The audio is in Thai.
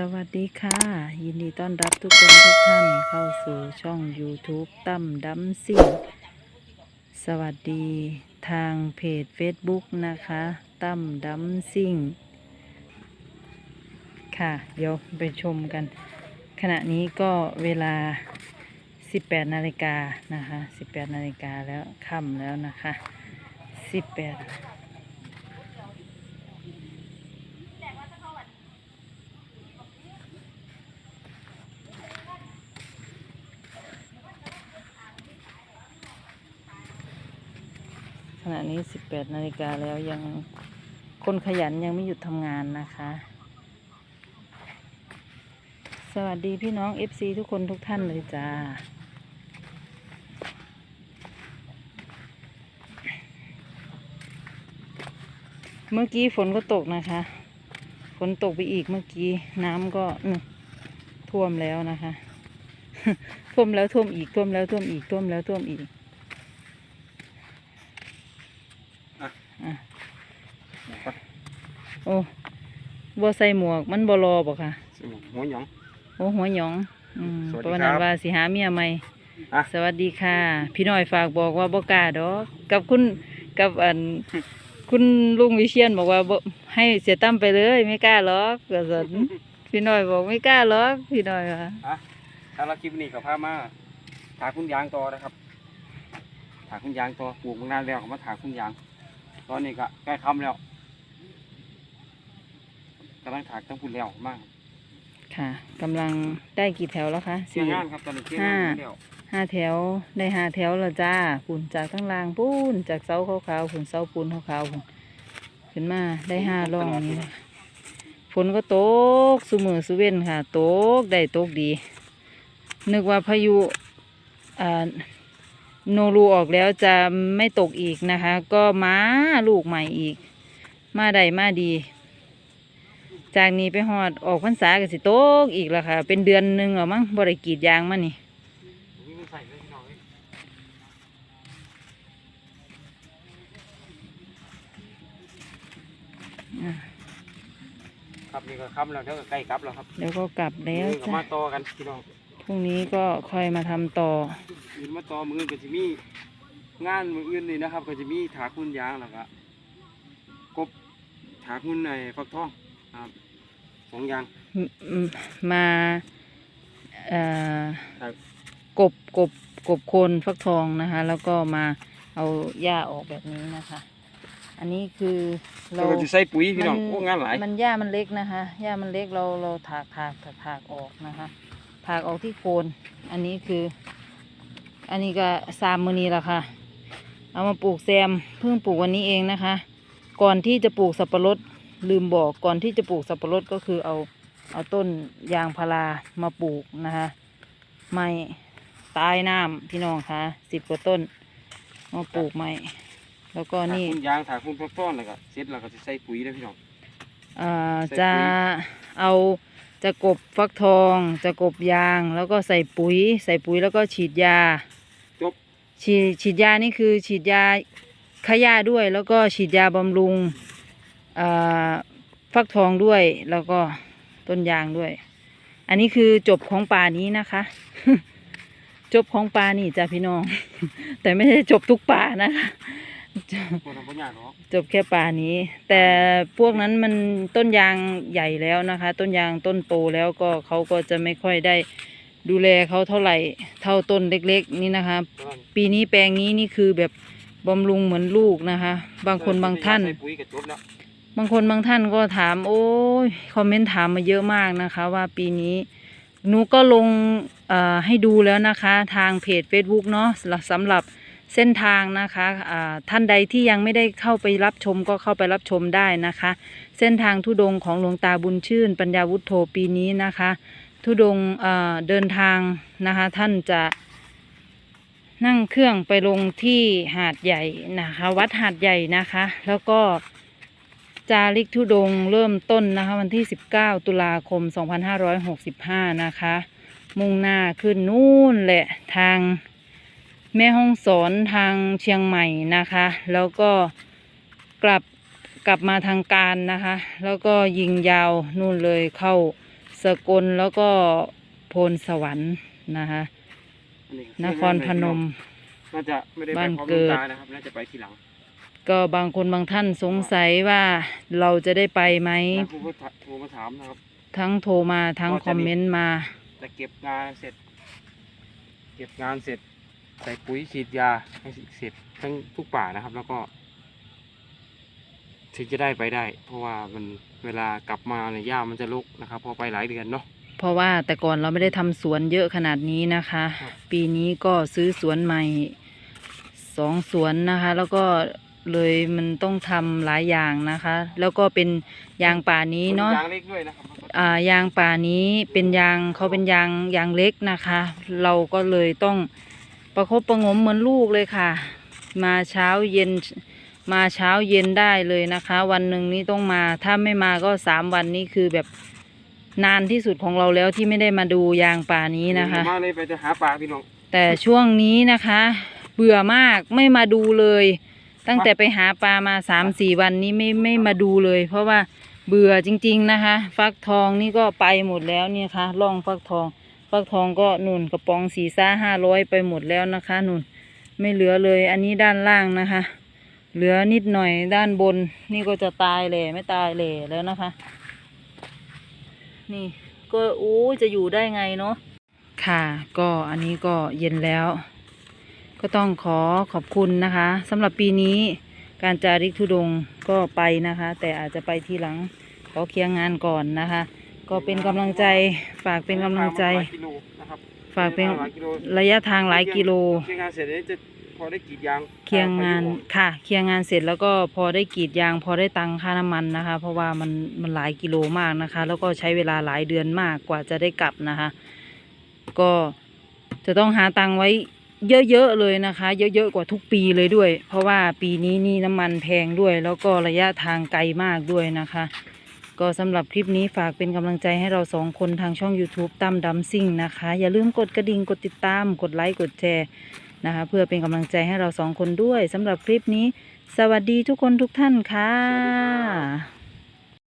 สวัสดีค่ะ ยินดีต้อนรับทุกคนทุกท่านเข้าสู่ช่อง YouTube ตั้มดัมซิ่งสวัสดีทางเพจ Facebook นะคะตั้มดัมซิ่งค่ะ เดี๋ยวไปชมกัน ขณะนี้ก็เวลา 18นาฬิกานะคะ 18นาฬิกาแล้วค่ำแล้วนะคะ 18 ข ณะนี้ 18นาฬิกาแล้วยังคนขยันยังไม่หยุดทำงานนะคะ สวัสดีพี่น้อง FC ทุกคนทุกท่านเลยจ้า เมื่อกี้ฝนก็ตกนะคะ ฝนตกไปอีกเมื่อกี้น้ำก็ท่วมแล้วนะคะ ท่วมแล้วท่วมอีกท่วมแล้วท่วมอีกท่วมแล้วท่วมอีก อะ อะ โอ้บ่ใส่หมวกมันบ่รอบ่ค่ะหัวหยองโอ้หัวหยองอืมสวัสเพดีราะครับนั้นว่าสิหาเมียใหม่อะสวัสดีค่ะ พี่น้อยฝากบอกว่าบ่กล้าดอกกับคุณกับอันคุณลุงวิเชียนบอกว่าบ่ให้เสียตั้มไปเลยไม่กล้าหรอกก็สนพี่น้อยบอกไม่กล้าหรอกพี่น้อยว่าอะถ้าเราคลิปนี้ก็พามาถาคุณยางต่อนะครับถาคุณยางต่อปลูกมานานแล้วก็มาถาคุณยาง ตอนนี้ก็ใกล้คำแล้วกำลังถากตั้งพุ่นแล้วมากค่ะกำลังได้กี่แถวแล้วคะเชียงงานครับตอนนี้เชียงงานแล้วห้าแถวได้ห้าแถวแล้วจ้าปุ่นจากข้างล่างปูนจากเสาขาวๆปุ่นเสาปูนขาวๆปุ่นขึ้นมาได้ห้าร่องนี้นะฝนก็ตกสุมือสุเว้นค่ะตกได้ตกดี นึกว่าพายุอ่า โนรูออกแล้วจะไม่ตกอีกนะคะ ก็มาลูกใหม่อีก มาได้มาดี จากนี้ไปหอดออกพรรษาก็สิตกอีกแล้วค่ะ เป็นเดือนหนึ่งหรอมั้งบริกรีดยางมานี่วิ่งใส่เลยพี่น้องเอ้ยครับนี่ก็คำแล้วเดี๋ยวก็ใกล้กลับแล้วครับเดี๋ยวก็กลับแล้วมือก็จ้ะมาต่อกันพี่น้องพรุ่งนี้ก็ค่อยมาทำต่อ อื่นมาต่อมืออนก็จะมีงานมืออื่นนี่นะครับ ก็จะมีถาคุณยางแล้วก็กบถาคุณในฟักทองครับสองอย่างมอืมมาเอ่อครับกบกบกบโคนฟักทองนะคะ แล้วก็มาเอาหญ้าออกแบบนี้นะคะ อันนี้คือเราเราก็จะใส่ปุ๋ยพี่น้องมัโอ้งานหลาย มันหญ้ามันเล็กนะคะหญ้ามันเล็กเราเราถากถากถากถากออกนะคะถากออกที่โคน อันนี้คือ อันนี้ก็สามมือนี้แหละค่ะ เอามาปลูกแซมเพิ่งปลูกวันนี้เองนะคะ ก่อนที่จะปลูกสับปะรดลืมบอกก่อนที่จะปลูกสับปะรดก็คือเอาเอาต้นยางพารามาปลูกนะคะไม่ตายน้ำพี่น้องคะสิบกว่าต้นมาปลูกใหม่แล้วก็ถานี่คุณยางถาคุณฟักทองแล้วก็เสร็จแล้วก็จะใส่ปุ๋ยนะพี่น้องเอ่อใส่จะปุ๋ยเอาจะกบฟักทอง จะกบยางแล้วก็ใส่ปุ๋ย ใส่ปุ๋ยแล้วก็ฉีดยาจบ ฉีดฉีดยานี่คือฉีดยาขยาด้วย แล้วก็ฉีดยาบำรุงฟักทองด้วยแล้วก็ต้นยางด้วย อันนี้คือจบของป่านี้นะคะ จบของป่านี่จ้ะพี่น้อง แต่ไม่ได้จบทุกป่านะคะจบแค่ป่านี้ แต่พวกนั้นมันต้นยางใหญ่แล้วนะคะ ต้นยางต้นโตแล้วก็เขาก็จะไม่ค่อยได้ ดูแลเขาเท่าไหร่เท่าต้นเล็ก ๆ นี่นะคะ ปีนี้แปลงนี้นี่คือแบบบำรุงเหมือนลูกนะคะ บางคนบางท่าน บางคนบางท่านก็ถาม โอ้ยคอมเมนต์ถามมาเยอะมากนะคะ ว่าปีนี้หนูก็ลงให้ดูแล้วนะคะ ทางเพจ Facebook เนาะสำหรับเส้นทางนะคะท่านใดที่ยังไม่ได้เข้าไปรับชมก็เข้าไปรับชมได้นะคะ เส้นทางทุดงค์ของหลวงตาบุญชื่น ปัญญาวุฒโธปีนี้นะคะ ทุดงเเดินทางนะคะ ท่านจะนั่งเครื่องไปลงที่หาดใหญ่นะคะ วัดหาดใหญ่นะคะ แล้วก็จาริกทุดงเริ่มต้นนะคะ วันที่ 19 ตุลาคม 2565 นะคะ มุ่งหน้าขึ้นนู่นแหละทางแม่ห้องสอนทางเชียงใหม่นะคะ แล้วก็กลับกลับมาทางการนะคะ แล้วก็ยิงยาวนู่นเลยเข้า สกลแล้วก็โพนสวรรค์นะคะอันนี้นครพนม น่าจะไม่ได้ไปบ้านพร้อมเกิลูดกตานะครับน่าจะไปทีหลัง ก็บางคนบางท่านสงสัยว่าเราจะได้ไปไหมแล้วครูก็โทรมาถามนะครับทั้งโทรมาทั้งก็จะมีคอมเมนต์มาแต่เก็บงานเสร็จ เก็บงานเสร็จ ใส่ปุ๋ยฉีดยาให้เสร็จทั้งทุกป่านะครับ แล้วก็ ถึงจะได้ไปได้ เพราะว่ามันเวลากลับมาเนี่ยหญ้ามันจะรกนะครับ พอไปหลายเดือนเนาะเพราะว่าแต่ก่อนเราไม่ได้ทำสวนเยอะขนาดนี้นะคะครับปีนี้ก็ซื้อสวนใหม่สองสวนนะคะ แล้วก็เลยมันต้องทำหลายอย่างนะคะ แล้วก็เป็นยางป่านี้เนาะ ยางเล็กด้วยนะครับอ่ายางป่านี้เป็นยางเขาเป็นยางยางเล็กนะคะ เราก็เลยต้องประคบประหงมเหมือนลูกเลยค่ะ มาเช้าเย็น มาเช้าเย็นได้เลยนะคะ วันหนึ่งนี้ต้องมาถ้าไม่มาก็สามวันนี้คือแบบนานที่สุดของเราแล้วที่ไม่ได้มาดูยางป่านี้นะคะ มากเลยไปจะหาปลาพี่น้องแต่ช่วงนี้นะคะ เบื่อมากไม่มาดูเลย ตั้งแต่ไปหาปลามาสามสี่วันนี้ไม่ไม่มาดูเลย เพราะว่าเบื่อจริง ๆนะคะ ฟักทองนี่ก็ไปหมดแล้วเนี่ยค่ะล่องฟักทอง ฟักทองก็นุ่นกระป๋องสีซ่าห้าร้อยไปหมดแล้วนะคะนุ่นไม่เหลือเลย อันนี้ด้านล่างนะคะ เหลือนิดหน่อยด้านบน นี่ก็จะตายแหล่ไม่ตายแหล่แล้วนะคะ นี่ก็โอ้จะอยู่ได้ไงเนาะค่ะ ก็อันนี้ก็เย็นแล้ว ก็ต้องขอขอบคุณนะคะสำหรับปีนี้การจาริกธุดงค์ก็ไปนะคะ แต่อาจจะไปทีหลังขอเคลียร์งานก่อนนะคะ ก็เป็นกำลังใจฝากเป็นกำลังใจหลายกิโลนะครับฝากเป็นหลายกิโลระยะทางหลายกิโล เคลียร์งานเสร็จแล้วจะ พอได้กรีดยางเคลียร์งานพอค่ะ เคลียร์งานเสร็จแล้วก็พอได้กรีดยาง พอได้ตังค่าน้ำมันนะคะ เพราะว่ามันมันหลายกิโลมากนะคะ แล้วก็ใช้เวลาหลายเดือนมากกว่าจะได้กลับนะคะ ก็จะต้องหาตังค์ไว้เยอะๆเลยนะคะ เยอะๆกว่าทุกปีเลยด้วย เพราะว่าปีนี้นี่น้ำมันแพงด้วย แล้วก็ระยะทางไกลมากด้วยนะคะ ก็สำหรับคลิปนี้ฝากเป็นกำลังใจให้เราสองคนทางช่อง YouTube ตั้มดำซิ่งนะคะ อย่าลืมกดกระดิ่งกดติดตาม กดไลค์กดแชร์ นะคะ เพื่อเป็นกำลังใจให้เราสองคนด้วยสำหรับคลิปนี้ สวัสดีทุกคนทุกท่านค่ะ